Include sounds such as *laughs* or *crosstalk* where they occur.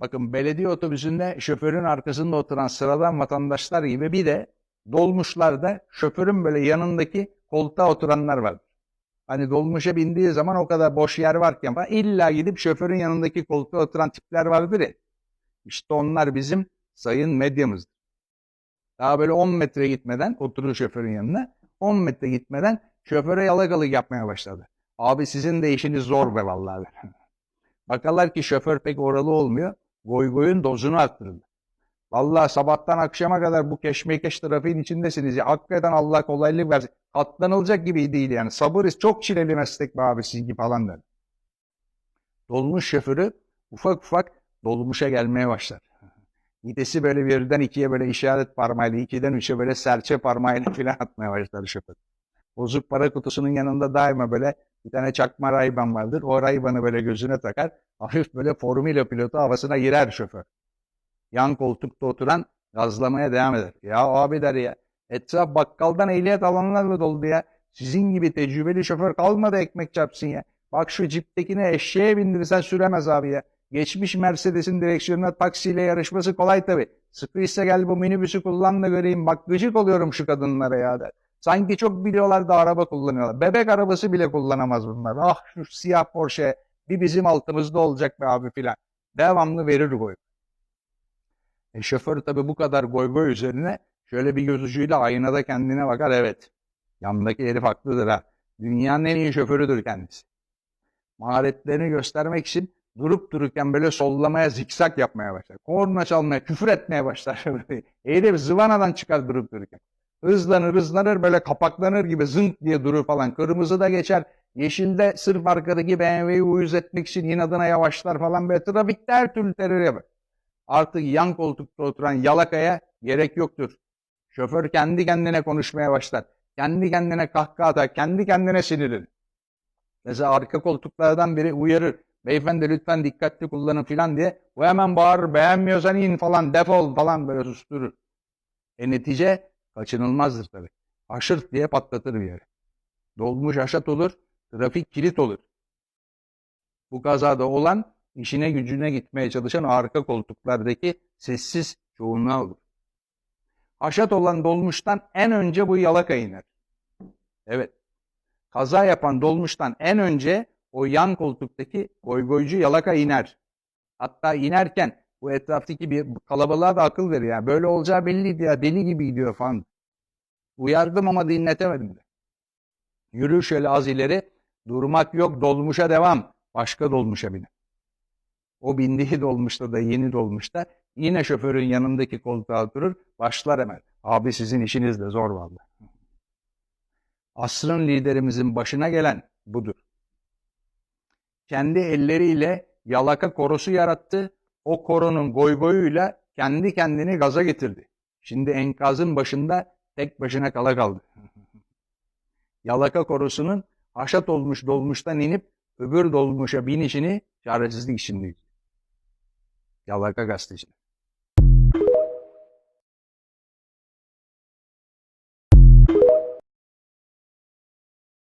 Bakın belediye otobüsünde şoförün arkasında oturan sıradan vatandaşlar gibi bir de dolmuşlarda şoförün böyle yanındaki koltuğa oturanlar var. Hani dolmuşa bindiği zaman o kadar boş yer varken falan illa gidip şoförün yanındaki koltuğa oturan tipler vardır ya. İşte onlar bizim sayın medyamızdır. Daha böyle 10 metre gitmeden oturur şoförün yanına. 10 metre gitmeden şoföre yalakalık yapmaya başladı. Abi sizin de işiniz zor be vallahi. *laughs* Bakarlar ki şoför pek oralı olmuyor. Goy goyun dozunu arttırdı. Vallahi sabahtan akşama kadar bu keşmekeş trafiğin içindesiniz. Ya. Hakikaten Allah kolaylık versin. Katlanılacak gibi değil yani. Sabır çok çileli meslek be abi sizinki falan der. Dolmuş şoförü ufak ufak dolmuşa gelmeye başlar. Gidesi böyle birden ikiye böyle işaret parmağıyla, ikiden üçe böyle serçe parmağıyla *laughs* filan atmaya başlar şoför. Bozuk para kutusunun yanında daima böyle bir tane çakma rayban vardır. O raybanı böyle gözüne takar. Hafif böyle formula pilotu havasına girer şoför. Yan koltukta oturan gazlamaya devam eder. Ya abi der ya. Etraf bakkaldan ehliyet alanlarla doldu ya. Sizin gibi tecrübeli şoför kalmadı ekmek çarpsın ya. Bak şu ciptekine eşeğe bindirsen süremez abi ya. Geçmiş Mercedes'in direksiyonuna taksiyle yarışması kolay tabi. Sıkıysa gel bu minibüsü kullan da göreyim. Bak gıcık oluyorum şu kadınlara ya der. Sanki çok biliyorlar da araba kullanıyorlar. Bebek arabası bile kullanamaz bunlar. Ah şu siyah Porsche bir bizim altımızda olacak be abi filan. Devamlı verir goy. E, şoför tabi bu kadar goy goy üzerine şöyle bir göz ucuyla aynada kendine bakar. Evet yanındaki herif haklıdır ha. Dünyanın en iyi şoförüdür kendisi. Maharetlerini göstermek için durup dururken böyle sollamaya zikzak yapmaya başlar. Korna çalmaya, küfür etmeye başlar. *laughs* herif zıvanadan çıkar durup dururken. Hızlanır hızlanır böyle kapaklanır gibi zınk diye durur falan. Kırmızı da geçer. Yeşilde sırf arkadaki BMW'yi uyuz etmek için inadına yavaşlar falan. Böyle trafikte her türlü terör yapar. Artık yan koltukta oturan yalakaya gerek yoktur. Şoför kendi kendine konuşmaya başlar. Kendi kendine kahkaha atar. Kendi kendine sinirlenir. Mesela arka koltuklardan biri uyarır. Beyefendi lütfen dikkatli kullanın filan diye. O hemen bağırır. Beğenmiyorsan in falan defol falan böyle susturur. E netice kaçınılmazdır tabii. Haşırt diye patlatır bir yere. Dolmuş haşat olur, trafik kilit olur. Bu kazada olan işine gücüne gitmeye çalışan arka koltuklardaki sessiz çoğunluğa olur. Haşat olan dolmuştan en önce bu yalaka iner. Evet. Kaza yapan dolmuştan en önce o yan koltuktaki goygoycu yalaka iner. Hatta inerken bu etraftaki bir kalabalığa da akıl verir. Yani böyle olacağı belliydi ya deli gibi gidiyor falan. Uyardım ama dinletemedim de. Yürü şöyle az ileri. Durmak yok dolmuşa devam. Başka dolmuşa binin. O bindiği *laughs* dolmuşta da yeni dolmuşta yine şoförün yanındaki koltuğa oturur. Başlar hemen. Abi sizin işiniz de zor vallahi. Asrın liderimizin başına gelen budur. Kendi elleriyle yalaka korosu yarattı. O koronun goygoyuyla kendi kendini gaza getirdi. Şimdi enkazın başında tek başına kala kaldı. *laughs* Yalaka korosunun haşat olmuş dolmuştan inip öbür dolmuşa binişini çaresizlik içindeydi. Yalaka gazeteci.